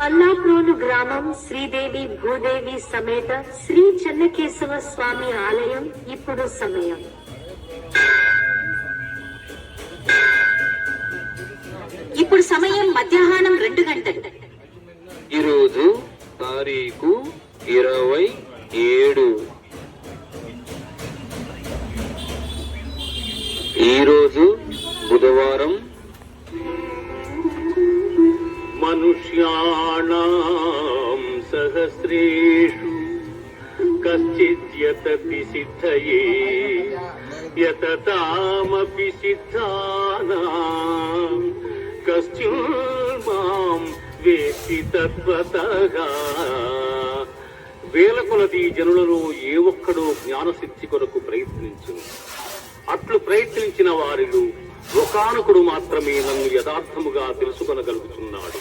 పల్లాపూరులు గ్రామం శ్రీదేవి భూదేవి సమేత శ్రీ చెన్నకేశవ స్వామి ఆలయం ఇప్పుడు సమయం. ఇప్పుడు సమయం మధ్యాహ్నం రెండు గంటలు. ఈరోజు తారీఖు ఇరవై ఏడు. ఈరోజు బుధవారం మనుష్యాణం సహస్రేషు కశ్చిద్యతపి సిద్ధయే యతతామపి సిద్ధానాం కశ్చిన్ మాం వేత్తి తత్వతగా వేల కొలది జనులలో ఏ ఒక్కడో జ్ఞానసిద్ధి కొరకు ప్రయత్నించును. అట్లు ప్రయత్నించిన వారిలో ఒకానొకడు మాత్రమే నన్ను యథార్థముగా తెలుసుకొనగలుగుతున్నాడు.